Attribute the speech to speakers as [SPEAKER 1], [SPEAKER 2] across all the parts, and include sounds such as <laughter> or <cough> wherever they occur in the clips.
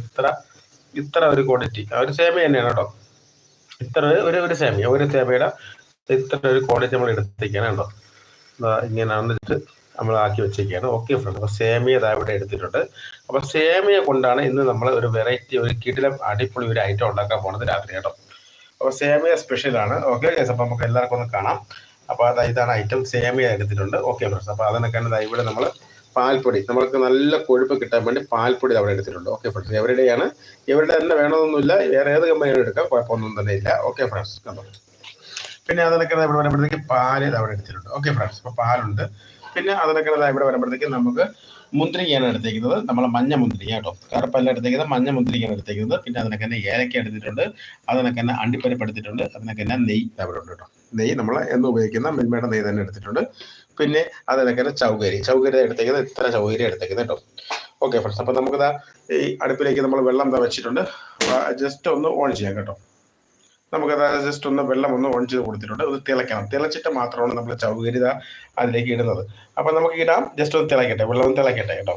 [SPEAKER 1] ഇത്ര ഇത്ര ഒരു ക്വാണ്ടിറ്റി ഒരു സേമിയ തന്നെയാണ് കേട്ടോ. ഇത്ര ഒരു ഒരു സേമിയ ഒരു സേമിയുടെ ഇത്ര ഒരു ക്വാണ്ടിറ്റി നമ്മൾ എടുത്തേക്കാണ് കേട്ടോ. ഇങ്ങനെയാണെന്ന് വെച്ചിട്ട് നമ്മൾ ആക്കി വെച്ചേക്കാണ് ഓക്കെ ഫ്രണ്ട് അപ്പോൾ സേമിയ ഇതാ ഇവിടെ എടുത്തിട്ടുണ്ട്. അപ്പോൾ സേമിയ കൊണ്ടാണ് ഇന്ന് നമ്മൾ ഒരു വെറൈറ്റി ഒരു കിടിലം അടിപൊളി ഒരു ഐറ്റം ഉണ്ടാക്കാൻ പോണത് രാത്രി കേട്ടോ. അപ്പോൾ സേമിയ സ്പെഷ്യലാണ് ഓക്കെ അപ്പോൾ നമുക്ക് എല്ലാവർക്കും ഒന്ന് കാണാം. അപ്പോൾ അത് ഇതാണ് ഐറ്റം സേമിയ എടുത്തിട്ടുണ്ട്. ഓക്കെ ഫ്രണ്ട്സ് അപ്പോൾ അതിനൊക്കെയാണ് ദാ ഇവിടെ നമ്മൾ പാൽപ്പൊടി. നമ്മൾക്ക് നല്ല കൊഴുപ്പ് കിട്ടാൻ വേണ്ടി പാൽപ്പൊടി അവിടെ എടുത്തിട്ടുണ്ട്. ഓക്കെ ഫ്രണ്ട്സ് എവരുടെയാണ്? ഇവരുടെ തന്നെ വേണമെന്നൊന്നുമില്ല വേറെ ഏത് കമ്പനിയുടെ എടുക്കാം കുഴപ്പമൊന്നും തന്നെ ഇല്ല. ഓക്കെ ഫ്രണ്ട്സ് കണ്ടോ? പിന്നെ അതിനൊക്കെ ഇവിടെ വരുമ്പോഴത്തേക്ക് പാൽ അവിടെ എടുത്തിട്ടുണ്ട്. ഓക്കെ ഫ്രണ്ട്സ് അപ്പോൾ പാലുണ്ട്. പിന്നെ അതിനൊക്കെ ഇവിടെ വരുമ്പോഴത്തേക്ക് നമുക്ക് മുന്തിരിങ്ങയാണ് എടുത്തേക്കുന്നത്. നമ്മൾ മഞ്ഞ മുന്തിരിങ്ങ കേട്ടോ. കറുപ്പല്ല എടുത്തേക്കുന്നത് മഞ്ഞ മുന്തിരിങ്ങയാണ് എടുത്തേക്കുന്നത്. പിന്നെ അതിനൊക്കെ തന്നെ ഏലക്ക എടുത്തിട്ടുണ്ട്. അതിനൊക്കെ തന്നെ അണ്ടിപ്പരിപ്പ് എടുത്തിട്ടുണ്ട്. അതിനൊക്കെ തന്നെ നെയ്യ് അവിടെ ഉണ്ട് കേട്ടോ. നെയ്യ് നമ്മൾ എന്ന് ഉപയോഗിക്കുന്ന മിൽമയുടെ നെയ്യ് തന്നെ എടുത്തിട്ടുണ്ട്. പിന്നെ അതിനൊക്കെ ചൗകരി ചൗകരി എടുത്തേക്കുന്നത് ഇത്ര ചൗകരി എടുത്തേക്കുന്നത് കേട്ടോ. ഓക്കെ ഫ്രണ്ട്സ് അപ്പം നമുക്കിതാ ഈ അടുപ്പിലേക്ക് നമ്മൾ വെള്ളം എന്താ വെച്ചിട്ടുണ്ട്. ജസ്റ്റ് ഒന്ന് ഓൺ ചെയ്യാം കേട്ടോ. നമുക്കത് ജസ്റ്റ് ഒന്ന് വെള്ളം ഒന്ന് ഓൺ ചെയ്ത് കൊടുത്തിട്ടുണ്ട്. അത് തിളയ്ക്കണം. തിളച്ചിട്ട് മാത്രമാണ് നമ്മൾ ചൗകരിത അതിലേക്ക് ഇടുന്നത്. അപ്പം നമുക്ക് ഇടാം. ജസ്റ്റ് ഒന്ന് തിളയ്ക്കട്ടെ. വെള്ളം ഒന്ന് തിളയ്ക്കട്ടെ കേട്ടോ.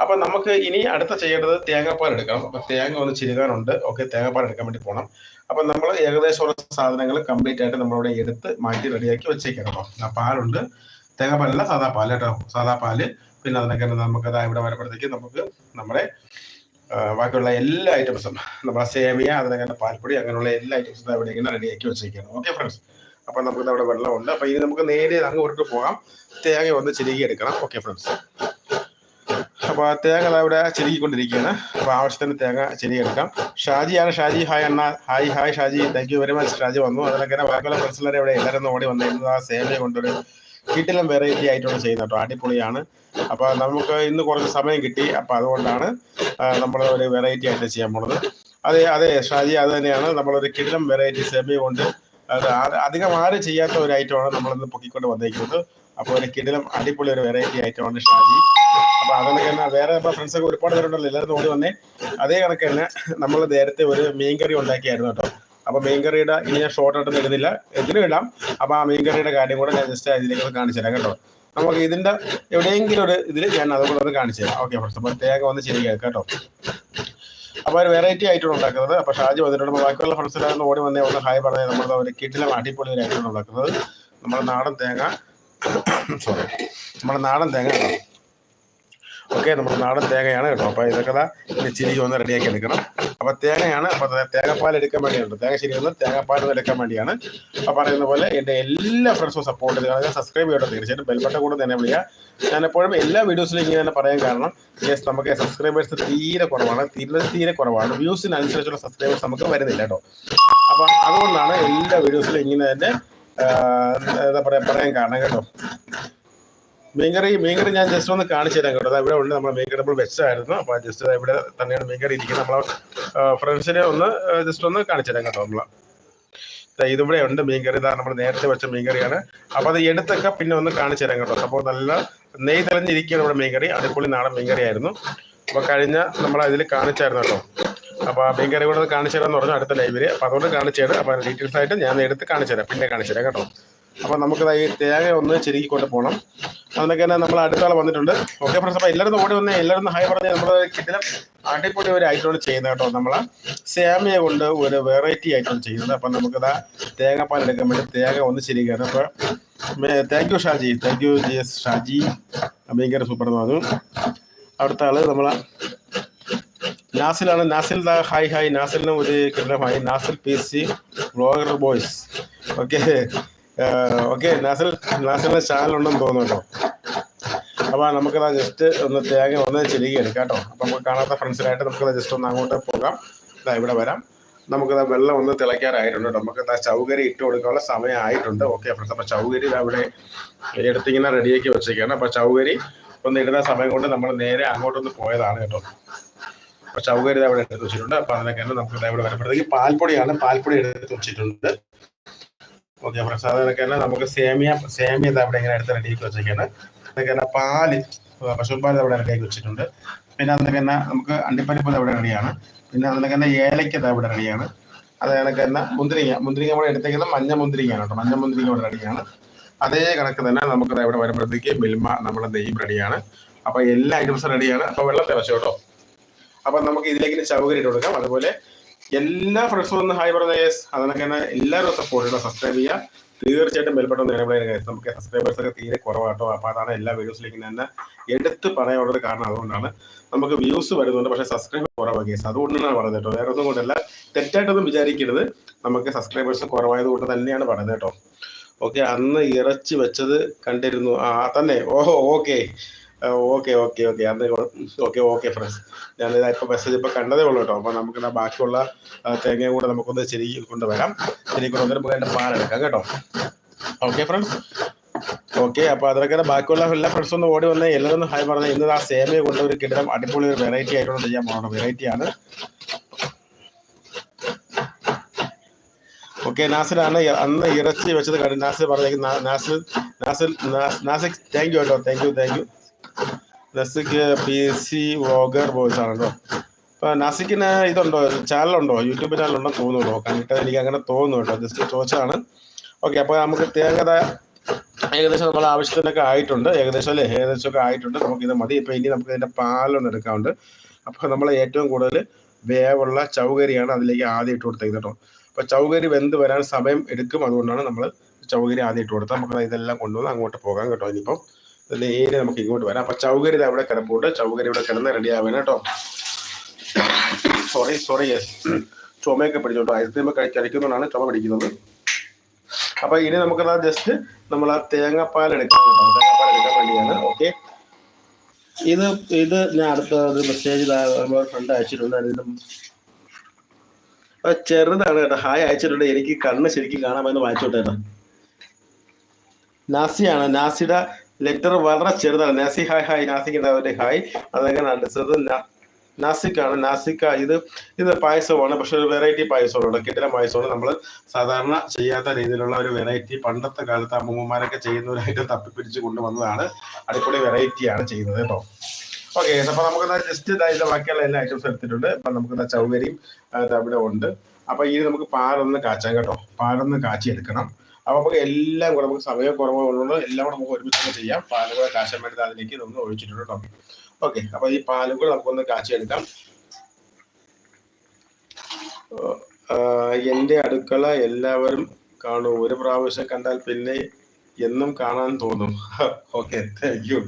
[SPEAKER 1] അപ്പം നമുക്ക് ഇനി അടുത്ത ചെയ്യേണ്ടത് തേങ്ങാപ്പാൽ എടുക്കണം. അപ്പം തേങ്ങ ഒന്ന് ചിരുകാനുണ്ട്. ഓക്കെ തേങ്ങാപ്പാൽ എടുക്കാൻ വേണ്ടി പോകണം അപ്പം നമ്മൾ ഏകദേശം ഉള്ള സാധനങ്ങൾ കംപ്ലീറ്റ് ആയിട്ട് നമ്മളിവിടെ എടുത്ത് മാറ്റി റെഡിയാക്കി വെച്ചേക്കണം കേട്ടോ. പാലുണ്ട്. തേങ്ങാപ്പാലല്ല സാധാ പാൽ കേട്ടോ. സാധാ പാൽ. പിന്നെ അതിനൊക്കെ നമുക്ക് അതാ ഇവിടെ വരുമ്പോഴത്തേക്ക് നമുക്ക് നമ്മുടെ ബാക്കിയുള്ള എല്ലാ ഐറ്റംസും നമ്മുടെ സേമിയ അതിനകത്ത് പാൽപ്പൊടി അങ്ങനെയുള്ള എല്ലാ ഐറ്റംസും അവിടെ ഇങ്ങനെ റെഡിയാക്കി വെച്ചിരിക്കുകയാണ്. ഓക്കെ ഫ്രണ്ട്സ് അപ്പം നമുക്ക് അവിടെ വെള്ളമുണ്ട് അപ്പം ഇനി നമുക്ക് നേരെ അങ്ങോട്ട് പോകാം. തേങ്ങ ഒന്ന് ചിരുകി എടുക്കണം. ഓക്കെ ഫ്രണ്ട്സ് അപ്പോൾ തേങ്ങ അവിടെ ചിരുകിക്കൊണ്ടിരിക്കുകയാണ്. അപ്പോൾ ആവശ്യത്തിന് തേങ്ങ ചിരുകിയെടുക്കാം ഷാജിയാണ് ഷാജി ഹായ് അണ്ണ. Hi hi Shaji. Thank you very much Shaji വന്നു. അതിനൊക്കെ ബാക്കിയുള്ള ഫ്രണ്ട്സിലെ ഇവിടെ എല്ലാവരും ഓടി വന്നിരുന്നത് ആ സേമിയ കൊണ്ടൊരു കിട്ടിലും വെറൈറ്റി ആയിട്ടാണ് ചെയ്യുന്നത് കേട്ടോ. അടിപൊളിയാണ്. അപ്പോൾ നമുക്ക് ഇന്ന് കുറച്ച് സമയം കിട്ടി. അപ്പോൾ അതുകൊണ്ടാണ് നമ്മൾ ഒരു വെറൈറ്റി ആയിട്ട് ചെയ്യാൻ പോണത്. അതെ അതെ ഷാജി അത് തന്നെയാണ്. നമ്മളൊരു കിടിലം വെറൈറ്റി സെമി കൊണ്ട് അധികം ആരും ചെയ്യാത്ത ഒരു ഐറ്റമാണ് നമ്മളിന്ന് പൊക്കിക്കൊണ്ട് വന്നേക്കുന്നത്. അപ്പോൾ ഒരു കിടിലം അടിപൊളി ഒരു വെറൈറ്റി ഐറ്റമാണ് ഷാജി. അപ്പോൾ അതൊക്കെ തന്നെ വേറെ ഇപ്പോൾ ഫ്രണ്ട്സൊക്കെ ഒരുപാട് പേരുണ്ടല്ലോ എല്ലാവരും ഓടി വന്നേ. അതേ കണക്ക് തന്നെ നമ്മൾ നേരത്തെ ഒരു മീൻകറി ഉണ്ടാക്കിയായിരുന്നു കേട്ടോ. അപ്പോൾ മീൻകറിയുടെ ഇനി ഞാൻ ഷോർട്ട് ആയിട്ട് ഇടുന്നില്ല. ഇതിനും ഇടാം. അപ്പോൾ ആ മീൻകറിയുടെ കാര്യം കൂടെ ഞാൻ ജസ്റ്റ് ഇതിലേക്ക് കാണിച്ചു തരാം കേട്ടോ. നമുക്ക് ഇതിന്റെ എവിടെയെങ്കിലും ഒരു ഇതിൽ ഞാൻ അതുകൂടെ ഒന്ന് കാണിച്ചു തരാം. ഓക്കെ ഫ്രണ്ട്സ് അപ്പോൾ തേങ്ങ ശരിയാക്കാം കേട്ടോ. അപ്പോൾ ഒരു വെറൈറ്റി ആയിട്ടാണ് ഉണ്ടാക്കുന്നത്. അപ്പോൾ ഷാജി വന്നിട്ടുണ്ട്. ബാക്കിയുള്ള ഫ്രണ്ട്സിലായിരുന്നു ഓടി വന്നേ ഒന്ന് ഹായ് പറഞ്ഞത് നമ്മൾ ഒരു കിട്ടിലും അടിപൊളി ഒരു ആയിട്ടാണ് ഉണ്ടാക്കുന്നത്. നമ്മുടെ നാടൻ തേങ്ങ. <coughs> സോറി നമ്മുടെ നാടൻ തേങ്ങ ഓക്കെ നമ്മുടെ നാടൻ തേങ്ങയാണ് കേട്ടോ. അപ്പോൾ ഇതൊക്കെ ഇനി ചിരിക്ക് ഒന്ന് റെഡിയാക്കി എടുക്കണം. അപ്പോൾ തേങ്ങയാണ് അപ്പോൾ തേങ്ങാപ്പാൽ എടുക്കാൻ വേണ്ടിയാണ് തേങ്ങ ശരി ഒന്ന് തേങ്ങാപ്പാൽ ഒന്ന് എടുക്കാൻ വേണ്ടിയാണ്. അപ്പോൾ പറയുന്ന പോലെ എന്റെ എല്ലാ ഫ്രണ്ട്സും സപ്പോർട്ട് അതായത് സബ്സ്ക്രൈബ് ചെയ്യട്ടോ തീർച്ചയായിട്ടും. ബെൽബട്ടൺ കൂടെ തന്നെ വിളിക്കുക ഞാൻ എപ്പോഴും എല്ലാ വീഡിയോസിലും ഇങ്ങനെ തന്നെ പറയാൻ കാരണം യെസ് നമുക്ക് സബ്സ്ക്രൈബേഴ്സ് തീരെ കുറവാണ്. തീരെ തീരെ കുറവാണ്. വ്യൂസിനനുസരിച്ചുള്ള സബ്സ്ക്രൈബേഴ്സ് നമുക്ക് വരുന്നില്ല കേട്ടോ. അപ്പോൾ അതുകൊണ്ടാണ് എല്ലാ വീഡിയോസിലും ഇങ്ങനെ തന്നെ എന്താ പറയുക പറയാൻ കാരണം കേട്ടോ. മീൻകറി മീൻകറി ഞാൻ ജസ്റ്റ് ഒന്ന് കാണിച്ചു തരാം കേട്ടോ. ഇവിടെ ഉണ്ട് നമ്മുടെ മീൻകറി നമ്മൾ വെച്ചായിരുന്നു അപ്പോൾ ജസ്റ്റ് ഇവിടെ തന്നെയാണ് മീൻകറി ഇരിക്കുന്നത്. നമ്മളെ ഫ്രണ്ട്സിനെ ഒന്ന് ജസ്റ്റ് ഒന്ന് കാണിച്ചു തരാം കേട്ടോ നമ്മൾ ഇതിവിടെ ഉണ്ട് മീൻകറി. ഇതാണ് നമ്മൾ നേരത്തെ വെച്ച മീൻകറിയാണ്. അപ്പോൾ അത് എടുത്തൊക്കെ പിന്നെ ഒന്ന് കാണിച്ചു തരാം കേട്ടോ. അപ്പോൾ നല്ല നെയ് തെളിഞ്ഞിരിക്കുകയാണ് ഇവിടെ മീൻകറി. അടിപൊളി നാടൻ മീൻകറി ആയിരുന്നു. അപ്പോൾ കഴിഞ്ഞ നമ്മൾ അതിൽ കാണിച്ചായിരുന്നു കേട്ടോ. അപ്പോൾ ആ മീൻകറി കൂടെ കാണിച്ചു തരാമെന്ന് പറഞ്ഞു അടുത്ത ലൈവിൽ അപ്പോൾ അതുകൊണ്ട് കാണിച്ചു തരാം അപ്പോൾ ഡീറ്റെയിൽസ് ആയിട്ട് ഞാൻ എടുത്ത് കാണിച്ചു തരാം. പിന്നെ കാണിച്ചു തരാം കേട്ടോ. അപ്പോൾ നമുക്ക് ഈ തേങ്ങ ഒന്ന് ചെരുക്കി പോകണം അതിനൊക്കെ തന്നെ നമ്മൾ അടുത്താൾ വന്നിട്ടുണ്ട്. ഓക്കെ ഫ്രണ്ട്സ് അപ്പോൾ എല്ലാവരും ഓടി വന്നേ. എല്ലാവരും ഹായ് പറഞ്ഞ്. നമ്മൾ കിട്ടിലും അടിപൊളി ഒരു ഐറ്റമാണ് ചെയ്യുന്നത് കേട്ടോ നമ്മൾ സേമിയ കൊണ്ട് ഒരു വെറൈറ്റി ഐറ്റം ചെയ്യുന്നത്. അപ്പം നമുക്കിതാ തേങ്ങാപ്പാൽ എടുക്കാൻ വേണ്ടി തേങ്ങ ഒന്ന് ശരിയാണ് അപ്പോൾ thank you Shaji. Thank you G S Shaji. ഭയങ്കര സൂപ്പർ എന്ന് പറഞ്ഞു. അടുത്ത ആൾ നമ്മളെ നാസിലാണ്. നാസിൽ ഹായ് ഹായ് നാസിലിനും ഒരു കിട്ടണം hi Nasil P C boys. Okay okay Nasil നാസിലിന്റെ channel ഉണ്ടെന്ന് തോന്നുന്നു കേട്ടോ. അപ്പോൾ നമുക്കത് ജസ്റ്റ് ഒന്ന് തേങ്ങ ഒന്ന് എടുക്കാം കേട്ടോ. അപ്പോൾ നമുക്ക് കാണാത്ത ഫ്രണ്ട്സിനായിട്ട് നമുക്കത് ജസ്റ്റ് ഒന്ന് അങ്ങോട്ട് പോകാം. ഇതാ ഇവിടെ വരാം. നമുക്കത് വെള്ളം ഒന്ന് തിളയ്ക്കാറായിട്ടുണ്ട് നമുക്ക് ആ ചൗകരി ഇട്ട് കൊടുക്കാനുള്ള സമയമായിട്ടുണ്ട്. ഓക്കെ ഫ്രണ്ട്സ് അപ്പോൾ ചൗകരി അവിടെ എടുത്തിങ്ങനെ റെഡിയാക്കി വെച്ചേക്കാണ് അപ്പോൾ ചൗകരി ഒന്ന് ഇടുന്ന സമയം കൊണ്ട് നമ്മൾ നേരെ അങ്ങോട്ടൊന്ന് പോയതാണ് കേട്ടോ. അപ്പോൾ ചൗകരി അവിടെ എടുത്ത് വെച്ചിട്ടുണ്ട്. അപ്പോൾ അതിനൊക്കെ നമുക്ക് ഇവിടെ വരുമ്പോഴത്തേക്ക് പാൽപ്പൊടിയാണ്. പാൽപ്പൊടി എടുത്ത് വെച്ചിട്ടുണ്ട്. ഓക്കെ ഫ്രണ്ട്സ് അതൊക്കെ നമുക്ക് സേമിയ സേമിയ അവിടെ ഇങ്ങനെ എടുത്ത് റെഡിയാക്കി വെച്ചേക്കാണ്. അതൊക്കെ പാൽ പശുപാൽ അവിടെ റെഡിയാക്കി വെച്ചിട്ടുണ്ട്. പിന്നെ അതിനൊക്കെ നമുക്ക് അണ്ടിപ്പരിപ്പ് അവിടെ റെഡിയാണ് പിന്നെ അതിനൊക്കെ തന്നെ ഏലക്ക അവിടെ റെഡിയാണ് അത് കണക്ക് തന്നെ മുന്തിരിങ്ങ. മുന്തിരിങ്ങ ഇവിടെ എടുത്തേക്കുന്നത് മഞ്ഞ മുന്തിരിങ്ങയാണ് കേട്ടോ. മഞ്ഞ മുന്തിരിങ്ങ അവിടെ റെഡിയാണ് അതേ കണക്ക് തന്നെ നമുക്ക് ഇവിടെ വരുമ്പോഴത്തേക്ക് മിൽമ നമ്മുടെ നെയ്യും റെഡിയാണ് അപ്പൊ എല്ലാ ഐറ്റംസും റെഡിയാണ് അപ്പൊ വെള്ളം തിളച്ചു കേട്ടോ. അപ്പൊ നമുക്ക് ഇതിലേക്ക് ചൗകര്യം കൊടുക്കാം. അതുപോലെ എല്ലാ ഫ്രണ്ട്സും ഒന്ന് ഹായ് പറഞ്ഞ യെസ് അതൊക്കെ തന്നെ എല്ലാവരും സപ്പോർട്ട് ചെയ്യണം സബ്സ്ക്രൈബ് ചെയ്യുക. തീർച്ചയായിട്ടും ബെൽബട്ടൺ നിലവിലെ നമുക്ക് സബ്സ്ക്രൈബേഴ്സ് ഒക്കെ തീരെ കുറവാട്ടോ. അപ്പൊ അതാണ് എല്ലാ വീഡിയോസിലേക്കും തന്നെ എടുത്ത് പറയാനുള്ളത് കാരണം അതുകൊണ്ടാണ് നമുക്ക് വ്യൂസ് വരുന്നുണ്ട്. പക്ഷേ സബ്സ്ക്രൈബ് കുറവാണ് കേസ് അതുകൊണ്ടാണ് പറയുന്നത് കേട്ടോ. വേറെ ഒന്നും കൊണ്ടല്ല. തെറ്റായിട്ടൊന്നും വിചാരിക്കരുത്. നമുക്ക് സബ്സ്ക്രൈബേഴ്സ് കുറവായത് കൊണ്ട് തന്നെയാണ് പറയുന്നത് കേട്ടോ. ഓക്കെ അന്ന് ഇറച്ചി വെച്ചത് കണ്ടിരുന്നു. ആ തന്നെ. ഓഹോ ഓക്കെ ഓക്കെ ഓക്കെ ഓക്കെ. അത് ഓക്കെ ഓക്കെ ഫ്രണ്ട്സ് ഞാൻ ഇപ്പോൾ മെസ്സേജ് ഇപ്പോൾ കണ്ടതേ ഉള്ളൂ കേട്ടോ. അപ്പോൾ നമുക്ക് ബാക്കിയുള്ള തേങ്ങയും കൂടെ നമുക്കൊന്ന് ചെരി കൊണ്ടുവരാം. ചെരി നമുക്ക് അതിന്റെ പാലെടുക്കാം കേട്ടോ. ഓക്കെ ഫ്രണ്ട്സ് ഓക്കെ അപ്പോൾ അതൊക്കെ ബാക്കിയുള്ള എല്ലാ ഫ്രണ്ട്സും ഒന്ന് ഓടി വന്ന്. എല്ലാവരും ഹായ് പറഞ്ഞാൽ ഇന്ന് ആ സേമിയ കൊണ്ട് ഒരു കിടം അടിപൊളി ഒരു വെറൈറ്റി ആയിട്ടൊന്ന് ചെയ്യാൻ പോകണം വെറൈറ്റി ആണ്. ഓക്കെ നാസിലാണ് അന്ന് ഇറച്ചി വെച്ചത് കണ്ടു നാസിൽ പറഞ്ഞേക്കും. നാസിൽ നാസിൽ നാസിൽ താങ്ക് യു കേട്ടോ. Thank you thank you Nasik P C vlogger boys ആണല്ലോ കേട്ടോ നസിക്കിന് ഇതുണ്ടോ? ചാനലുണ്ടോ? യൂട്യൂബ് ചാനലുണ്ടോ? തോന്നുന്നുണ്ടോ? കണ്ടിട്ട് എനിക്ക് അങ്ങനെ തോന്നുന്നു കേട്ടോ. ജസ്റ്റ് ചോദിച്ചതാണ്. ഓക്കെ അപ്പോൾ നമുക്ക് തേങ്ങത ഏകദേശം നമ്മൾ ആവശ്യത്തിനൊക്കെ ആയിട്ടുണ്ട്. ഏകദേശം അല്ലേ? ഏകദേശം ഒക്കെ ആയിട്ടുണ്ട്. നമുക്ക് ഇത് മതി. ഇപ്പൊ ഇനി നമുക്ക് ഇതിന്റെ പാലൊന്ന് എടുക്കാറുണ്ട് അപ്പോൾ നമ്മൾ ഏറ്റവും കൂടുതൽ വേവുള്ള ചൗകരിയാണ് അതിലേക്ക് ആദ്യം ഇട്ട് കൊടുത്തേക്കുന്നത് കേട്ടോ. അപ്പൊ ചൗകരി വെന്ത് വരാൻ സമയം എടുക്കും. അതുകൊണ്ടാണ് നമ്മൾ ചൗകരി ആദ്യം ഇട്ട് കൊടുത്തത്. നമുക്ക് ഇതെല്ലാം കൊണ്ടുവന്ന് അങ്ങോട്ട് പോകാം കേട്ടോ ഇനിയിപ്പം. നേരെ നമുക്ക് ഇങ്ങോട്ട് വരാം. അപ്പൊ ചൗകരി അവിടെ കിടപ്പുണ്ട്. ചൗകരി ഇവിടെ കിടന്ന് റെഡി ആവാൻ കേട്ടോ. സോറി സോറി യെസ് ചുമയൊക്കെ പിടിച്ചോട്ടോ ഐസ്ക്രീം ഒക്കെ കഴിക്കുന്നതുകൊണ്ടാണ് ചുമ പിടിക്കുന്നത്. അപ്പൊ ഇനി നമുക്ക് ജസ്റ്റ് നമ്മൾ ആ തേങ്ങാപ്പാൽ എടുക്കാൻ തേങ്ങാപ്പാൽ എടുക്കാൻ വേണ്ടിയാണ്. ഓക്കെ ഇത് ഇത് ഞാൻ അടുത്ത ഒരു മെസ്സേജ് ഫ്രണ്ട് അയച്ചിട്ടുണ്ട്. അത് ചെറുതാണ് കേട്ടോ. ഹായ് അയച്ചിട്ടുണ്ട്. എനിക്ക് കണ്ണ് ശരിക്കും കാണാമെന്ന് വായിച്ചോട്ടെ നാസിയാണ്. നാസിയുടെ ലെറ്റർ വളരെ ചെറുതാണ്. നാസി ഹായ് ഹായ് നാസിക്ക് ഒരു ഹായ്. അതെങ്ങനെയാണ് അടുത്തത് നാസിക്കാണ്. നാസിക്ക ഇത് ഇത് പായസമാണ്. പക്ഷെ ഒരു വെറൈറ്റി പായസമാണ്. കിടിലം പായസമാണ്. നമ്മൾ സാധാരണ ചെയ്യാത്ത രീതിയിലുള്ള ഒരു വെറൈറ്റി പണ്ടത്തെ കാലത്ത് അമ്മൂമ്മമാരൊക്കെ ചെയ്യുന്നവരായിട്ട് തപ്പിപ്പിടിച്ച് കൊണ്ടുവന്നതാണ്. അടിപൊളി വെറൈറ്റിയാണ് ചെയ്യുന്നത് കേട്ടോ. ഓക്കെ അപ്പൊ നമുക്ക് ജസ്റ്റ് ഇതായിട്ട് ബാക്കിയുള്ള എല്ലാ ഐറ്റംസ് എടുത്തിട്ടുണ്ട്. അപ്പൊ നമുക്ക് ചൗകരിയും അവിടെ ഉണ്ട്. അപ്പൊ ഇനി നമുക്ക് പാലൊന്ന് കാച്ചാം കേട്ടോ. പാലൊന്ന് കാച്ചി എടുക്കണം അപ്പൊ നമുക്ക് എല്ലാം കൂടെ നമുക്ക് സമയം കുറവുള്ളതുകൊണ്ട് എല്ലാം കൂടെ നമുക്ക് ഒരുമിച്ച് തന്നെ ചെയ്യാം. പാലും കൂടെ കാച്ചാൻ വേണ്ടി അതിലേക്ക് ഇതൊന്ന് ഒഴിച്ചിട്ടുണ്ട് കേട്ടോ. ഓക്കെ അപ്പൊ ഈ പാലും കൂടെ നമുക്കൊന്ന് കാച്ചി എടുക്കാം. എന്റെ അടുക്കള എല്ലാവരും കാണൂ. ഒരു പ്രാവശ്യം കണ്ടാൽ പിന്നെ എന്നും കാണാൻ തോന്നും. Okay thank you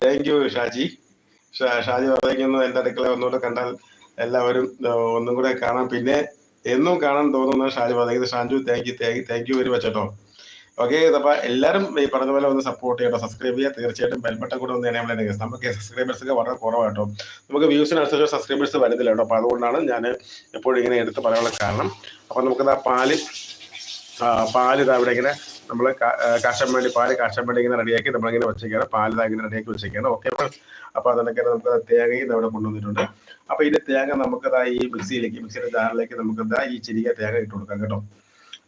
[SPEAKER 1] thank you Shaji. Shaji പറയുന്നു എന്റെ അടുക്കള ഒന്നുകൂടെ കണ്ടാൽ എല്ലാവരും ഒന്നും കൂടെ കാണാം. പിന്നെ എന്നും കാണാൻ തോന്നുന്ന ഷാജി പറയുന്നത് Shaju thank you thank you very much കേട്ടോ. ഓക്കെ അപ്പൊ എല്ലാവരും ഈ പറഞ്ഞ പോലെ ഒന്ന് സപ്പോർട്ട് ചെയ്യട്ടോ സബ്സ്ക്രൈബ് ചെയ്യുക തീർച്ചയായിട്ടും ബെൽബട്ടൺ കൂടെ ഒന്ന് എനേബിൾ ചെയ്യുക നമുക്ക് സബ്സ്ക്രൈബേഴ്സ് ഒക്കെ വളരെ കുറവാട്ടോ നമുക്ക് വ്യൂസിനനുസരിച്ച് സബ്സ്ക്രൈബേഴ്സ് വരുന്നില്ല കേട്ടോ അപ്പൊ അതുകൊണ്ടാണ് ഞാൻ എപ്പോഴും ഇങ്ങനെ എടുത്ത് പറയാനുള്ള കാരണം. അപ്പൊ നമുക്കത് ആ, പാൽ ഇതാ ഇവിടെ ഇങ്ങനെ നമ്മൾ കാശാൻ വേണ്ടി പാൽ കാശാൻ വേണ്ടി ഇങ്ങനെ റെഡിയാക്കി നമ്മളിങ്ങനെ വെച്ചേക്കാണ്. പാൽ ഇങ്ങനെ റെഡിയാക്കി വെച്ചേക്കാണ്. ഓക്കെ അപ്പൊ അതിനൊക്കെ നമുക്ക് തേങ്ങയും അവിടെ കൊണ്ടുവന്നിട്ടുണ്ട്. അപ്പൊ ഇതിന്റെ തേങ്ങ നമുക്ക് ഈ മിക്സിയിലേക്ക് മിക്സിയുടെ ജാറിലേക്ക് നമുക്ക് എന്താ ഈ ചിരിക തേങ്ങ ഇട്ട് കൊടുക്കാം കേട്ടോ.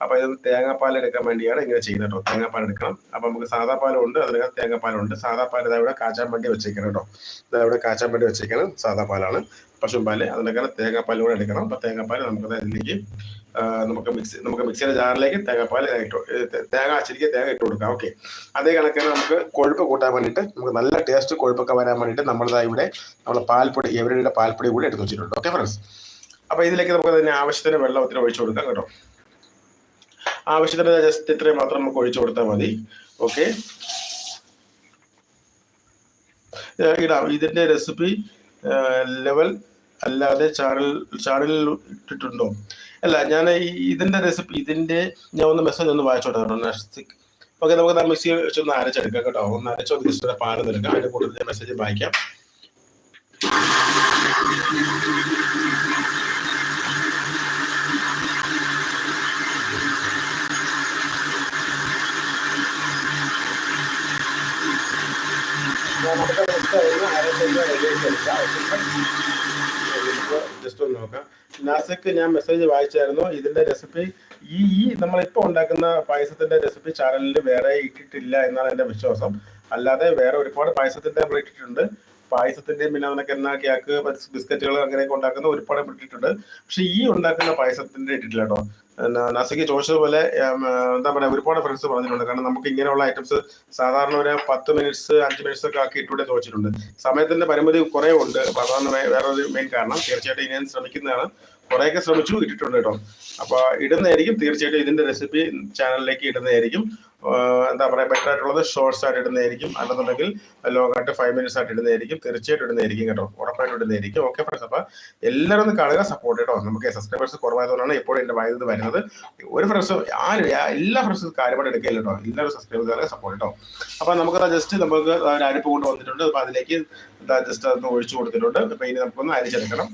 [SPEAKER 1] അപ്പൊ ഇത് തേങ്ങാപ്പാൽ എടുക്കാൻ വേണ്ടിയാണ് ഇങ്ങനെ ചെയ്യുന്നത് കേട്ടോ. തേങ്ങാപ്പാൽ എടുക്കണം. അപ്പൊ നമുക്ക് സാധാ പാലുണ്ട് അതിനകത്ത് തേങ്ങാപ്പാലുണ്ട് സാധാ പാൽ ഇതാ ഇവിടെ കാച്ചാൻ വേണ്ടി വെച്ചേക്കണം കേട്ടോ. ഇതാ ഇവിടെ കാച്ചാൻ വേണ്ടി വെച്ചേക്കണം സാധാ പാലാണ്. പശുപാൽ അതിനൊക്കെ തേങ്ങാപ്പാൽ കൂടെ എടുക്കണം. അപ്പൊ തേങ്ങാപ്പാൽ നമുക്ക് അതിലേക്ക് ആ, നമുക്ക് മിക്സി നമുക്ക് മിക്സിയുടെ ജാറിലേക്ക് തേങ്ങാപ്പാൽ ഇട്ട് തേങ്ങ ശരിക്കും തേങ്ങ ഇട്ട് കൊടുക്കാം ഓക്കെ അതേ കണക്കിന് നമുക്ക് കൊഴുപ്പ് കൂട്ടാൻ വേണ്ടിയിട്ട് നമുക്ക് നല്ല ടേസ്റ്റ് കൊഴുപ്പൊക്കെ വരാൻ വേണ്ടിയിട്ട് നമ്മളിതാ ഇവിടെ നമ്മൾ പാൽപ്പൊടി എവരുടെ പാൽപ്പൊടി കൂടി എടുത്ത് വെച്ചിട്ടുണ്ട് ഓക്കെ ഫ്രണ്ട്സ് അപ്പോൾ ഇതിലേക്ക് നമുക്ക് അതിന് ആവശ്യത്തിന് വെള്ളം ഒത്തിരി ഒഴിച്ചു കൊടുക്കാം കേട്ടോ. ആവശ്യത്തിന് ജസ്റ്റ് ഇത്രയും മാത്രം നമുക്ക് ഒഴിച്ചു കൊടുത്താൽ മതി ഓക്കെ ഇടാം. ഇതിന്റെ റെസിപ്പി ലെവൽ അല്ലാതെ ചാനൽ ചാനലിൽ ഇട്ടിട്ടുണ്ടോ? അല്ല ഞാൻ ഈ ഇതിന്റെ റെസിപ്പി ഇതിന്റെ ഞാൻ ഒന്ന് മെസ്സേജ് ഒന്ന് വായിച്ചോട്ടെ കേട്ടോ ഓക്കെ നമുക്ക് മിക്സി വെച്ചൊന്ന് അരച്ചെടുക്കാം കേട്ടോ. ഒന്ന് അരച്ചൊന്ന് ജസ്റ്റ് എടുക്കാം അതിന്റെ കൂടുതൽ മെസ്സേജ് വായിക്കാം. ജസ്റ്റ് ഒന്ന് നോക്കാം. നാസക്ക് ഞാൻ മെസ്സേജ് വായിച്ചായിരുന്നു. ഇതിന്റെ റെസിപ്പി ഈ ഈ നമ്മളിപ്പോ ഉണ്ടാക്കുന്ന പായസത്തിന്റെ റെസിപ്പി ചാനലിൽ വേറെ ഇട്ടിട്ടില്ല എന്നാണ് എന്റെ വിശ്വാസം. അല്ലാതെ വേറെ ഒരുപാട് പായസത്തിന്റെ ഇട്ടിട്ടുണ്ട്. പായസത്തിന്റെ പിന്നെ അതിനൊക്കെ എന്നാ കേക്ക് ബിസ്ക്കറ്റുകൾ അങ്ങനെയൊക്കെ ഉണ്ടാക്കുന്ന ഒരുപാട് ഇട്ടിട്ടുണ്ട്. പക്ഷെ ഈ ഉണ്ടാക്കുന്ന പായസത്തിന്റെ ഇട്ടിട്ടില്ല കേട്ടോ. നസിക്ക് ചോദിച്ചതുപോലെ എന്താ പറയുക ഒരുപാട് ഫ്രണ്ട്സ് പറഞ്ഞിട്ടുണ്ട്. കാരണം നമുക്ക് ഇങ്ങനെയുള്ള ഐറ്റംസ് സാധാരണ ഒരു പത്ത് മിനിറ്റ്സ് അഞ്ച് മിനിറ്റ്സ് ഒക്കെ ആക്കി ഇട്ടുകൂടെ ചോദിച്ചിട്ടുണ്ട്. സമയത്തിന്റെ പരിമിതി കുറെ ഉണ്ട്. വേ- വേറൊരു മെയിൻ കാരണം. തീർച്ചയായിട്ടും ഇനി ശ്രമിക്കുന്നതാണ്. കുറെയൊക്കെ ശ്രമിച്ചു ഇട്ടിട്ടുണ്ട് കേട്ടോ. അപ്പൊ ഇടുന്നതായിരിക്കും. തീർച്ചയായിട്ടും ഇതിന്റെ റെസിപ്പി ചാനലിലേക്ക് ഇടുന്നതായിരിക്കും. എന്താ പറയുക ബെറ്റർ ആയിട്ടുള്ളത് ഷോർട്സ് ആയിട്ട് ഇടുന്നതായിരിക്കും. അല്ലെന്നുണ്ടെങ്കിൽ ലോങ് ആയിട്ട് ഫൈവ് മിനിറ്റ്സ് ആയിട്ട് ഇടുന്നതായിരിക്കും. തീർച്ചയായിട്ടും ഇടുന്നതായിരിക്കും കേട്ടോ. ഉറപ്പായിട്ട് ഇടുന്നതായിരിക്കും. ഓക്കെ ഫ്രണ്ട്സ് അപ്പൊ എല്ലാവരും ഒന്ന് കാണുക സപ്പോർട്ട് കേട്ടോ നമുക്ക് സബ്സ്ക്രൈബേഴ്സ് കുറവായതുകൊണ്ടാണ് എപ്പോഴും എന്റെ വൈദ്യുതി വരുന്നത്. ഒരു ഫ്രണ്ട്സും ആരും എല്ലാ ഫ്രണ്ട്സും കാര്യമായിട്ട് എടുക്കില്ല കേട്ടോ. എല്ലാവരും സബ്സ്ക്രൈബ് സപ്പോർട്ട് കേട്ടോ അപ്പൊ നമുക്ക് ജസ്റ്റ് നമുക്ക് അരിപ്പ് കൊണ്ട് വന്നിട്ടുണ്ട്. അപ്പൊ അതിലേക്ക് ജസ്റ്റ് അതൊന്ന് ഒഴിച്ചു കൊടുത്തിട്ടുണ്ട്. അപ്പൊ ഇനി നമുക്കൊന്ന് അരിച്ചെടുക്കണം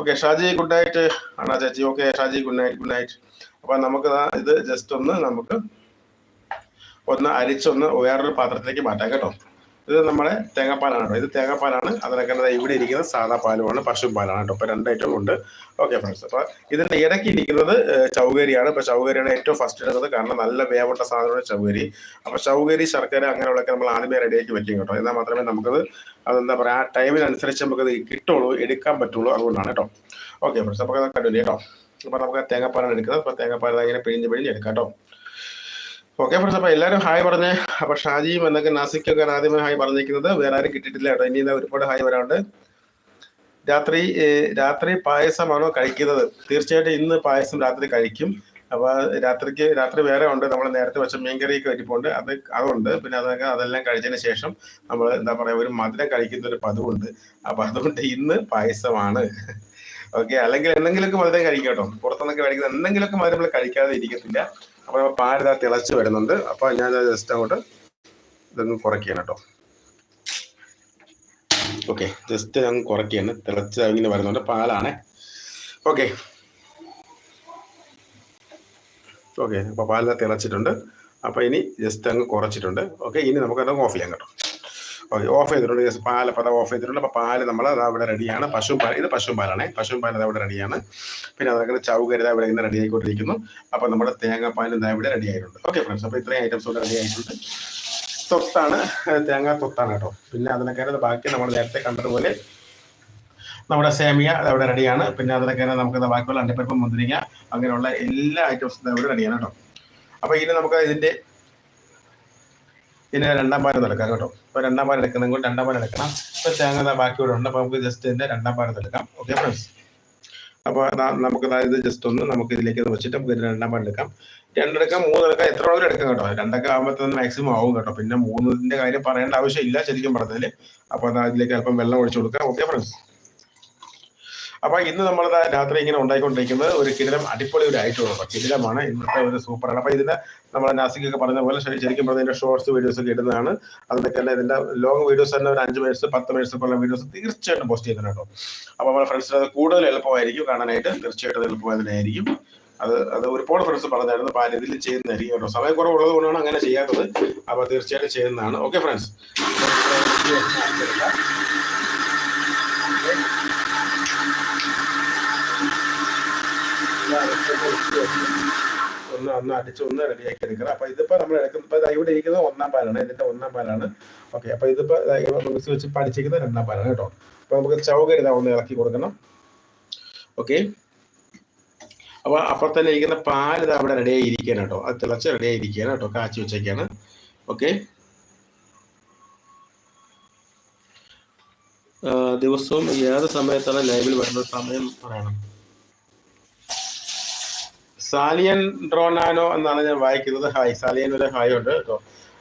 [SPEAKER 1] ഓക്കെ ഷാജി ഗുഡ് നൈറ്റ് ആണോ ചേച്ചി? Okay Shaji good night good night അപ്പൊ നമുക്ക് ഇത് ജസ്റ്റ് ഒന്ന് നമുക്ക് ഒന്ന് അരിച്ചൊന്ന് വേറൊരു പാത്രത്തിലേക്ക് മാറ്റാം കേട്ടോ. ഇത് നമ്മുടെ തേങ്ങാപ്പാലാണ് കേട്ടോ. ഇത് തേങ്ങാപ്പാലാണ്. അതിനൊക്കെ ഇവിടെ ഇരിക്കുന്ന സാധാ പാലുമാണ് പശു പാലാണ് കേട്ടോ. ഇപ്പൊ രണ്ട് ഐറ്റം ഉണ്ട്. ഓക്കെ ഫ്രണ്ട്സ് അപ്പൊ ഇതിന്റെ ഇടയ്ക്ക് ഇരിക്കുന്നത് ചൗകരിയാണ്. ഇപ്പൊ ചൗകരിയാണ് ഏറ്റവും ഫസ്റ്റ് എടുക്കുന്നത്. കാരണം നല്ല വേവട്ട സാധനമാണ് ചൗകരി. അപ്പൊ ചൗകരി ശർക്കര അങ്ങനെയുള്ളതൊക്കെ നമ്മൾ ആദ്യമേ റെഡിയാക്കി വെക്കും കേട്ടോ. എന്നാൽ മാത്രമേ നമുക്കത് അതെന്താ പറയാ ആ ടൈമിനനുസരിച്ച് നമുക്കത് കിട്ടുള്ളൂ എടുക്കാൻ പറ്റുള്ളൂ അതുകൊണ്ടാണ് കേട്ടോ. ഓക്കെ ഫ്രണ്ട്സ് നമുക്ക് അത് കണ്ടിന്യൂ കേട്ടോ. അപ്പൊ നമുക്ക് തേങ്ങാപ്പാലാണ് എടുക്കുന്നത്. അപ്പൊ തേങ്ങാപ്പാൽ ഇങ്ങനെ പിഴിഞ്ഞ് പിഴിഞ്ഞ് എടുക്കാം കേട്ടോ. ഓക്കെ ഫ്രണ്ട്സ് അപ്പൊ എല്ലാവരും ഹായ് പറഞ്ഞേ. അപ്പൊ ഷാജിയും എന്നൊക്കെ നാസിക്കൊക്കെ ആദ്യമേ ഹായ് പറഞ്ഞിരിക്കുന്നത്. വേറെ ആരും കിട്ടിയിട്ടില്ല കേട്ടോ. ഇനി ഒരുപാട് ഹായ് വരാനുണ്ട്. രാത്രി രാത്രി പായസമാണോ കഴിക്കുന്നത്? തീർച്ചയായിട്ടും ഇന്ന് പായസം രാത്രി കഴിക്കും. അപ്പൊ രാത്രിക്ക് രാത്രി വേറെ ഉണ്ട്. നമ്മൾ നേരത്തെ വെച്ച മീൻകറിയൊക്കെ വെച്ചിട്ടുണ്ട് അത് അതുണ്ട്. പിന്നെ അതൊക്കെ അതെല്ലാം കഴിച്ചതിന് ശേഷം നമ്മൾ എന്താ പറയാ ഒരു മധുരം കഴിക്കുന്ന ഒരു പതിവുണ്ട്. അപ്പൊ അതുകൊണ്ട് ഇന്ന് പായസമാണ്. ഓക്കെ അല്ലെങ്കിൽ എന്തെങ്കിലുമൊക്കെ മധുരം കഴിക്കാം കേട്ടോ. പുറത്തുനിന്നൊക്കെ കഴിക്കുന്ന എന്തെങ്കിലുമൊക്കെ മധുരം നമ്മൾ കഴിക്കാതെ ഇരിക്കത്തില്ല. അപ്പൊ പാലിതാ തിളച്ച് വരുന്നുണ്ട്. അപ്പൊ ഞാൻ ജസ്റ്റ് അങ്ങോട്ട് ഇതൊന്ന് കുറയ്ക്കുകയാണ് കേട്ടോ. ഓക്കെ ജസ്റ്റ് ഞാൻ കുറയ്ക്കുകയാണ്. തിളച്ച് ഇങ്ങനെ വരുന്നുണ്ട്. പാലാണ്. ഓക്കെ ഓക്കെ അപ്പൊ പാലിതാ തിളച്ചിട്ടുണ്ട്. അപ്പൊ ഇനി ജസ്റ്റ് അങ്ങ് കുറച്ചിട്ടുണ്ട്. ഓക്കെ ഇനി നമുക്കത് ഓഫ് ചെയ്യാം കേട്ടോ. ഓഫ് ചെയ്തിട്ടുണ്ട്. യെസ് പാൽ അപ്പോൾ ഓഫ് ചെയ്തിട്ടുണ്ട്. അപ്പോൾ പാൽ നമ്മൾ അത് അവിടെ റെഡിയാണ് പശു പാൽ ഇത് പശു പാലാണ്. പശു പാൽ അത് അവിടെ റെഡിയാണ് പിന്നെ അതൊക്കെ ചൗകരി അവിടെ ഇങ്ങനെ റെഡി ആയിക്കൊണ്ടിരിക്കുന്നു. അപ്പോൾ നമ്മുടെ തേങ്ങാപ്പാലും ഇതാ ഇവിടെ റെഡി ആയിട്ടുണ്ട്. ഓക്കെ ഫ്രണ്ട്സ് അപ്പോൾ ഇത്രയും ഐറ്റംസ് ഇവിടെ റെഡി ആയിട്ടുണ്ട്. തൊത്താണ്. തേങ്ങാ തൊത്താണ് കേട്ടോ. പിന്നെ അതിനൊക്കെ ബാക്കി നമ്മൾ നേരത്തെ കണ്ടതുപോലെ നമ്മുടെ സേമിയ അവിടെ റെഡിയാണ് പിന്നെ അതിനൊക്കെ നമുക്ക് ബാക്കിയുള്ള അണ്ടിപ്പരിപ്പ് മുന്തിരിങ്ങ അങ്ങനെയുള്ള എല്ലാ ഐറ്റംസും ഇവിടെ റെഡിയാണ് കേട്ടോ. അപ്പോൾ ഇനി നമുക്ക് ഇതിന്റെ ഇനി രണ്ടാം പാരം എടുക്കാം കേട്ടോ. അപ്പോൾ രണ്ടാം പാരം എടുക്കണമെങ്കിൽ രണ്ടാം പാരം എടുക്കണം. ഇപ്പോൾ തേങ്ങ ഇവിടെ ഉണ്ട്. അപ്പോൾ നമുക്ക് ജസ്റ്റ് ഇതിന്റെ രണ്ടാം പാരം എടുക്കാം ഓക്കെ ഫ്രണ്ട്സ് അപ്പോൾ നമുക്ക് ഇത് ജസ്റ്റ് ഒന്ന് നമുക്ക് ഇതിലേക്ക് വെച്ചിട്ട് നമുക്ക് രണ്ടാം പാരം എടുക്കാം. രണ്ടെടുക്കാം മൂന്നെടുക്കാം എത്ര വേണമെങ്കിലും എടുക്കാം കേട്ടോ. രണ്ടൊക്കെ ആകുമ്പോൾ മാക്സിമം ആവും കേട്ടോ. പിന്നെ മൂന്നിന്റെ കാര്യം പറയേണ്ട ആവശ്യമില്ല ശരിക്കും പറഞ്ഞതിൽ അപ്പോൾ അത് അതിലേക്ക് അല്പം വെള്ളം ഒഴിച്ചു കൊടുക്കാം. ഓക്കെ ഫ്രണ്ട്സ് അപ്പൊ ഇന്ന് നമ്മൾ രാത്രി ഇങ്ങനെ ഉണ്ടായിക്കൊണ്ടിരിക്കുന്നത് ഒരു കിടിലം അടിപൊളി ഒരു ആണ് കിടിലമാണ്. ഇന്നത്തെ ഒരു സൂപ്പറാണ്. അപ്പൊ ഇതിന്റെ നമ്മളെ നാസിക്കൊക്കെ പറഞ്ഞ പോലെ ശരി- ശരിക്കും പറഞ്ഞ ഷോർട്സ് വീഡിയോസ് ഒക്കെ ഇടുന്നതാണ്. അതൊക്കെ തന്നെ ഇതിന്റെ ലോങ് വീഡിയോസ് തന്നെ ഒരു അഞ്ച് മിനിറ്റ്സ് പത്ത് മിനിറ്റ്സ് ഉള്ള വീഡിയോസ് തീർച്ചയായിട്ടും പോസ്റ്റ് ചെയ്യുന്നുണ്ട് കേട്ടോ. അപ്പൊ നമ്മുടെ ഫ്രണ്ട്സിന് അത് കൂടുതൽ എളുപ്പമായിരിക്കും കാണാനായിട്ട്. തീർച്ചയായിട്ടും എളുപ്പമായതിനായിരിക്കും അത് അത് ഒരുപാട് ഫ്രണ്ട്സ് പറഞ്ഞായിരുന്നു. അപ്പൊ രീതിയിൽ ചെയ്യുന്നതായിരിക്കും കേട്ടോ. സമയക്കുറവുള്ളത് കൊണ്ടാണ് അങ്ങനെ ചെയ്യാത്തത്. അപ്പൊ തീർച്ചയായിട്ടും ചെയ്യുന്നതാണ്. ഓക്കെ ഫ്രണ്ട്സ് ഒന്ന് ഒന്ന് അടിച്ച് ഒന്ന് റെഡിയാക്കി എടുക്കണം അപ്പൊ ഇതിപ്പോ നമ്മൾ എടുക്കുന്നത് ഇവിടെ ഇരിക്കുന്നത് ഒന്നാം പാലാണ് ഇതിന്റെ ഒന്നാം പാലാണ്. ഓക്കെ അപ്പൊ ഇതിപ്പോ മിക്സ് വെച്ച് പഠിച്ചിരിക്കുന്നത് രണ്ടാം പാലാണ് കേട്ടോ. അപ്പൊ നമുക്ക് ചൗകരി ഇതാ ഒന്ന് ഇളക്കി കൊടുക്കണം. ഓക്കെ. അപ്പൊ അപ്പൊ തന്നെ ഇരിക്കുന്ന പാൽ ഇത് അവിടെ റെഡിയായി ഇരിക്കുകയാണ് കേട്ടോ. അത് തിളച്ച് റെഡിയായി ഇരിക്കുകയാണ് കേട്ടോ കാച്ചി വെച്ചേക്കാണ്. ഓക്കെ. ദിവസവും ഏത് സമയത്താണ് ലൈവിൽ വരുന്ന സമയം പറയണം. സാലിയൻ ഡ്രോണാനോ എന്നാണ് ഞാൻ വായിക്കുന്നത്. ഹായ് സാലിയൻ ഒരു ഹായ് ഉണ്ട് കേട്ടോ.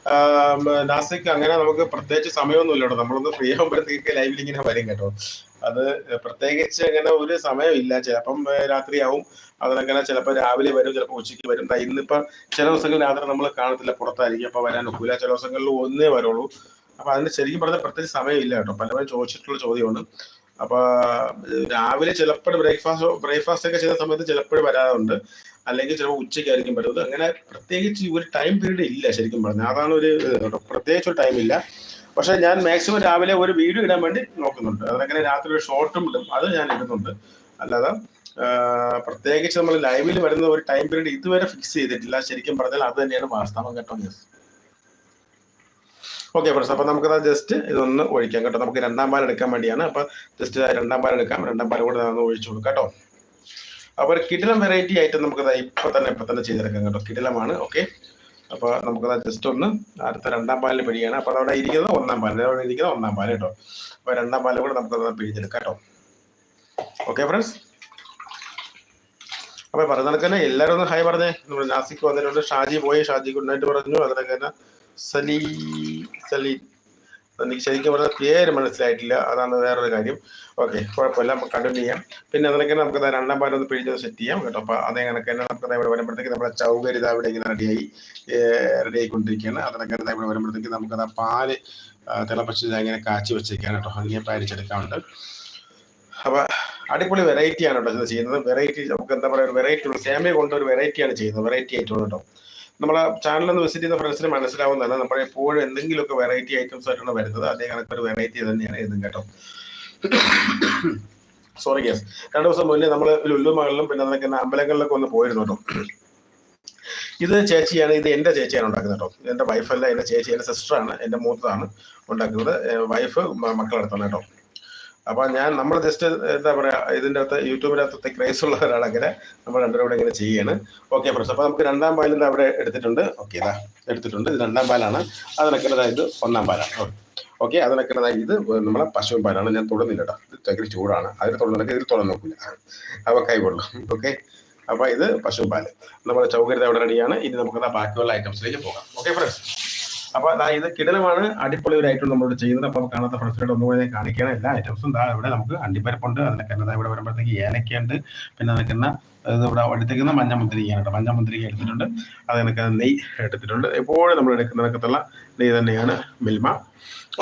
[SPEAKER 1] നാസിക്ക് നാസിക് അങ്ങനെ നമുക്ക് പ്രത്യേകിച്ച് സമയമൊന്നുമില്ല കേട്ടോ. നമ്മളൊന്ന് ഫ്രീ ആകുമ്പോഴത്തേക്ക് ലൈവിൽ ഇങ്ങനെ വരും കേട്ടോ. അത് പ്രത്യേകിച്ച് അങ്ങനെ ഒരു സമയമില്ല. ചിലപ്പം രാത്രിയാവും. അതിനങ്ങനെ ചിലപ്പോൾ രാവിലെ വരും ചിലപ്പോൾ ഉച്ചയ്ക്ക് വരും. ഇന്നിപ്പം ചില ദിവസങ്ങളിൽ രാത്രി നമ്മൾ കാണത്തില്ല പുറത്തായിരിക്കും. അപ്പോൾ വരാൻ ഒക്കില്ല. ചില ദിവസങ്ങളിൽ ഒന്നേ വരുള്ളൂ. അപ്പൊ അതിന് ശരിക്കും പറഞ്ഞാൽ പ്രത്യേകിച്ച് സമയമില്ല കേട്ടോ. പലപ്പോഴും ചോദിച്ചിട്ടുള്ള ചോദ്യമാണ്. അപ്പൊ രാവിലെ ചിലപ്പോൾ ബ്രേക്ക്ഫാസ്റ്റ് ബ്രേക്ക്ഫാസ്റ്റ് ഒക്കെ ചെയ്യുന്ന സമയത്ത് ചിലപ്പോൾ വരാറുണ്ട്. അല്ലെങ്കിൽ ചിലപ്പോൾ ഉച്ചയ്ക്കായിരിക്കും വരുന്നത്. അങ്ങനെ പ്രത്യേകിച്ച് ഒരു ടൈം പീരീഡ് ഇല്ല ശരിക്കും പറഞ്ഞാൽ. അതാണ് ഒരു പ്രത്യേകിച്ച് ഒരു ടൈം ഇല്ല. പക്ഷെ ഞാൻ മാക്സിമം രാവിലെ ഒരു വീഡിയോ ഇടാൻ വേണ്ടി നോക്കുന്നുണ്ട്. അതങ്ങനെ രാത്രി ഒരു ഷോർട്ടും ഇടും. അത് ഞാൻ ഇടുന്നുണ്ട്. അല്ലാതെ പ്രത്യേകിച്ച് നമ്മൾ ലൈവിൽ വരുന്ന ഒരു ടൈം പീരീഡ് ഇതുവരെ ഫിക്സ് ചെയ്തിട്ടില്ല. ശരിക്കും പറഞ്ഞാൽ അത് തന്നെയാണ് വാസ്തവം കേട്ടോ യെസ്. ഓക്കെ ഫ്രണ്ട്സ് അപ്പൊ നമുക്ക് ജസ്റ്റ് ഇതൊന്ന് ഒഴിക്കാം കേട്ടോ. നമുക്ക് രണ്ടാം പാൽ എടുക്കാൻ വേണ്ടിയാണ്. അപ്പൊ ജസ്റ്റ് രണ്ടാം പാൽ എടുക്കാം. രണ്ടാം പാൽ കൂടെ ഒന്ന് ഒഴിച്ചു കൊടുക്കാം കേട്ടോ. അപ്പോൾ ഒരു കിടിലം വെറൈറ്റി ആയിട്ട് നമുക്കത് ഇപ്പൊ തന്നെ ഇപ്പൊ തന്നെ ചെയ്തെടുക്കാം കേട്ടോ. കിടിലമാണ് ഓക്കെ അപ്പോൾ നമുക്കത് ജസ്റ്റ് ഒന്ന് അടുത്ത രണ്ടാം പാലിന് പിടിയാണ് അപ്പോൾ അവിടെ ഇരിക്കുന്നത് ഒന്നാം പാൽ. അവിടെ ഇരിക്കുന്നത് ഒന്നാം പാൽ കേട്ടോ. അപ്പോൾ രണ്ടാം പാലും കൂടെ നമുക്കത് പിഴിഞ്ഞെടുക്കാം കേട്ടോ. ഓക്കെ ഫ്രണ്ട്സ് അപ്പോൾ പറഞ്ഞ കണക്ക് തന്നെ എല്ലാവരും ഒന്ന് ഹായ് പറഞ്ഞേ. നമ്മുടെ നാസിക്ക് വന്നിട്ടുണ്ട്. ഷാജി പോയി. ഷാജി ഗുഡ് നൈറ്റ് പറഞ്ഞു. അതിനൊക്കെ തന്നെ സലീ സലീ. എനിക്ക് ശരിക്കും പറഞ്ഞ പേര് മനസ്സിലായിട്ടില്ല. അതാണ് വേറൊരു കാര്യം. ഓക്കെ കുഴപ്പമില്ല. നമുക്ക് കണ്ടിന്യൂ ചെയ്യാം. പിന്നെ അതിനൊക്കെ നമുക്ക് രണ്ടാം പാലം ഒന്ന് പിഴിഞ്ഞ് സെറ്റ് ചെയ്യാം കേട്ടോ. അപ്പോൾ അതേ കണക്ക് തന്നെ നമുക്ക് ഇവിടെ വരുമ്പോഴത്തേക്ക് നമ്മുടെ ചൗകരി ഇവിടെ ഇങ്ങനെ റെഡിയായി റെഡി ആയിക്കൊണ്ടിരിക്കുകയാണ്. അതിനൊക്കെ ഇവിടെ വരുമ്പോഴത്തേക്ക് നമുക്ക് ആ പാൽ തിളപ്പിച്ച് ഇങ്ങനെ കാച്ചി വെച്ചേക്കാണ് കേട്ടോ. അങ്ങനെ പാരിച്ചെടുക്കാറുണ്ട് അപ്പോൾ അടിപൊളി വെറൈറ്റിയാണ് കേട്ടോ ചെയ്യുന്നത്. വെറൈറ്റി നമുക്ക് എന്താ പറയുക വെറൈറ്റി ഉള്ള സേമിയ കൊണ്ട് ഒരു വെറൈറ്റിയാണ് ചെയ്യുന്നത്. വെറൈറ്റി ആയിട്ടുള്ള കേട്ടോ. നമ്മളെ ഒന്ന് വിസിറ്റ് ചെയ്യുന്ന ഫ്രണ്ട്സിന് മനസ്സിലാവുന്നതാണ് നമ്മൾ എപ്പോഴും എന്തെങ്കിലുമൊക്കെ വെറൈറ്റി ഐറ്റംസ് ആയിട്ടാണ് വരുന്നത്. അതേ കണക്ക് ഒരു വെറൈറ്റി തന്നെയാണ് ഇതും കേട്ടോ. സോറി ഗ്യാസ് രണ്ടു ദിവസം മുന്നേ നമ്മൾ ലുല്ലു മകളിലും പിന്നെ അതൊക്കെ അമ്പലങ്ങളിലൊക്കെ ഒന്ന് പോയിരുന്നു കേട്ടോ. ഇത് ചേച്ചിയാണ് ഇത് എന്റെ ചേച്ചിയാണ് ഉണ്ടാക്കുന്നത് കേട്ടോ. എന്റെ വൈഫല്ല എന്റെ ചേച്ചി എന്റെ സിസ്റ്ററാണ് എന്റെ മൂത്തതാണ് ഉണ്ടാക്കുന്നത്. വൈഫ് മക്കളെടുത്താണ് കേട്ടോ. അപ്പൊ ഞാൻ നമ്മൾ ജസ്റ്റ് എന്താ പറയാ ഇതിന്റെ അകത്ത് യൂട്യൂബിന്റെ അകത്തെ ക്രേസ് ഉള്ള ഒരാളങ്ങനെ നമ്മൾ രണ്ടുപേരും കൂടെ ഇങ്ങനെ ചെയ്യാണ്. ഓക്കെ ഫ്രണ്ട്സ് അപ്പൊ നമുക്ക് രണ്ടാം പാലിൽ അവിടെ എടുത്തിട്ടുണ്ട്. ഓക്കെ ഇതാ എടുത്തിട്ടുണ്ട്. ഇത് രണ്ടാം പാലാണ് അതിനൊക്കെ ഇത് ഒന്നാം പാലാണ് ഓക്കെ അതിനൊക്കെ ഇത് നമ്മളെ പശുവിൻ പാലാണ്. ഞാൻ തുടങ്ങില്ല കേട്ടോ. ഭയങ്കര ചൂടാണ്. അതിൽ തൊടുന്നുണ്ടെങ്കിൽ ഇതിൽ തുടർന്ന് നോക്കില്ല അവ കൈ കൊള്ളും. ഓക്കെ അപ്പൊ ഇത് പശുവിൻ പാൽ. നമ്മുടെ ചൗകര്യത അവിടെ റെഡിയാണ് ഇനി നമുക്ക് ബാക്കിയുള്ള ഐറ്റംസിലേക്ക് പോകാം. ഓക്കെ ഫ്രണ്ട്സ് അപ്പൊ ഇത് കിടലമാണ് അടിപൊളി ഒരു ഐറ്റം നമ്മളോട് ചെയ്യുന്നത്. അപ്പൊ കാണാത്ത ഫ്രണ്ട്സിനോട് ഒന്നുകൂടെ ഞാൻ കാണിക്കുകയാണ് എല്ലാ ഐറ്റംസും ദാ ഇവിടെ നമുക്ക് അണ്ടിപ്പരപ്പുണ്ട്. അതിനൊക്കെ ഇവിടെ വരുമ്പോഴത്തേക്ക് ഏലക്കയുണ്ട്. പിന്നെ ഇത് ഇവിടെ എടുത്തേക്കുന്ന മഞ്ഞമുന്തിരിക്കയാണ് കേട്ടോ. മഞ്ഞമുന്തിരിക്ക എടുത്തിട്ടുണ്ട്. അത് എനിക്ക് നെയ് എടുത്തിട്ടുണ്ട്. എപ്പോഴും നമ്മൾ എടുക്കുന്നതൊക്കെത്തുള്ള നെയ്യ് തന്നെയാണ് മിൽമ.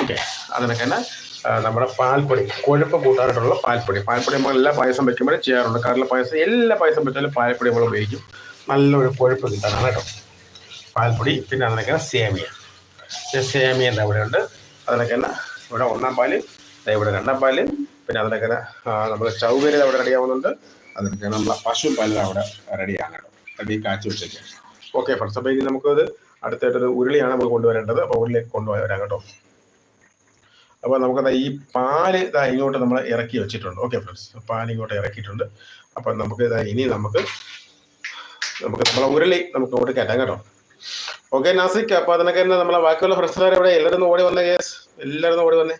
[SPEAKER 1] ഓക്കെ അതിനൊക്കെ തന്നെ നമ്മുടെ പാൽപ്പൊടി കൊഴുപ്പ് കൂട്ടാനായിട്ടുള്ള പാൽപ്പൊടി. പാൽപ്പൊടി നമ്മൾ എല്ലാ പായസം വെക്കുമ്പോഴും ചെയ്യാറുണ്ട്. കാരണം പായസം എല്ലാ പായസം വെച്ചാലും പാൽപ്പൊടി നമ്മൾ ഉപയോഗിക്കും. നല്ലൊരു കൊഴുപ്പ് കിട്ടാനാണ് കേട്ടോ. പാൽപ്പൊടി പിന്നെ അതിനൊക്കെ സേമിയ. സേമിയ എന്താ ഇവിടെ ഉണ്ട് അതിനൊക്കെ തന്നെ ഇവിടെ ഒന്നാം പാൽ ഇവിടെ രണ്ടാം പാൽ. പിന്നെ അതിനൊക്കെ നമ്മൾ ചൗകര്യം അവിടെ റെഡിയാവുന്നുണ്ട്. അതിനൊക്കെ നമ്മളെ പശു പാലിൽ അവിടെ റെഡിയാണ് കേട്ടോ. റെഡി കാച്ചു വെച്ചേക്ക്. ഓക്കെ ഫ്രണ്ട്സ് അപ്പോൾ ഇനി നമുക്കത് അടുത്തായിട്ടൊരു ഉരുളിയാണ് നമ്മൾ കൊണ്ടുവരേണ്ടത്. അപ്പോൾ ഉരുളിലേക്ക് കൊണ്ടുവരാം കേട്ടോ. അപ്പോൾ നമുക്കത് ഈ പാൽ ഇതാ ഇങ്ങോട്ട് നമ്മൾ ഇറക്കി വെച്ചിട്ടുണ്ട്. ഓക്കെ ഫ്രണ്ട്സ് പാൽ ഇങ്ങോട്ട് ഇറക്കിയിട്ടുണ്ട്. അപ്പം നമുക്ക് ഇതാ ഇനി നമുക്ക് നമുക്ക് നമ്മളെ ഉരുളി നമുക്ക് ഇങ്ങോട്ട് കയറ്റാം കേട്ടോ. ഓക്കെ നാസിക് അപ്പൊ അതിനൊക്കെ തന്നെ നമ്മളെ ബാക്കിയുള്ള ഫ്രണ്ട്സുകാർ എവിടെ? എല്ലാവരും ഓടി വന്നേ കേസ് എല്ലാവരും ഓടി വന്നേ.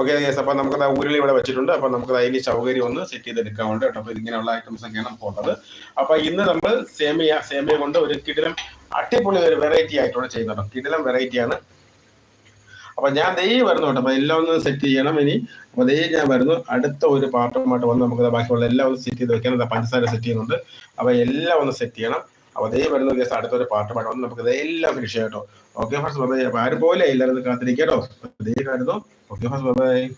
[SPEAKER 1] ഓക്കെ കേസ് അപ്പൊ നമുക്ക് ഊരിൽ ഇവിടെ വെച്ചിട്ടുണ്ട്. അപ്പൊ നമുക്ക് അതിന് സൗകര്യം ഒന്ന് സെറ്റ് ചെയ്തെടുക്കാൻ വേണ്ടി കേട്ടോ. അപ്പൊ ഇങ്ങനെയുള്ള ഐറ്റംസ് ഒക്കെയാണ് പോകുന്നത്. അപ്പൊ ഇന്ന് നമ്മൾ സേമിയ സേമിയ കൊണ്ട് ഒരു കിടിലം അടിപൊളി ഒരു വെറൈറ്റി ആയിട്ടാണ് ചെയ്യുന്നത് കിടിലം വെറൈറ്റിയാണ് അപ്പൊ ഞാൻ ദേ വരുന്നു കേട്ടോ. അപ്പൊ എല്ലാം ഒന്ന് സെറ്റ് ചെയ്യണം ഇനി. അപ്പൊ ദൈ ഞാൻ വരുന്നു. അടുത്ത ഒരു പാർട്ടുമായിട്ട് വന്ന് നമുക്ക് ബാക്കിയുള്ള എല്ലാം ഒന്ന് സെറ്റ് ചെയ്ത് വെക്കാൻ പഞ്ചസാര സെറ്റ് ചെയ്യുന്നുണ്ട്. അപ്പൊ എല്ലാം ഒന്ന് സെറ്റ് ചെയ്യണം. അപ്പൊ ദൈ വരുന്ന ദിവസം അടുത്തൊരു പാർട്ടുമായിട്ട് വന്ന് നമുക്ക് എല്ലാം ഫിനിഷ് ചെയ്യാം കേട്ടോ. ഓക്കെ ഫസ്റ്റ് ആരും പോലെ എല്ലാവരും കാത്തിരിക്കാം കേട്ടോ. ദൈ വരുന്നു. Okay first by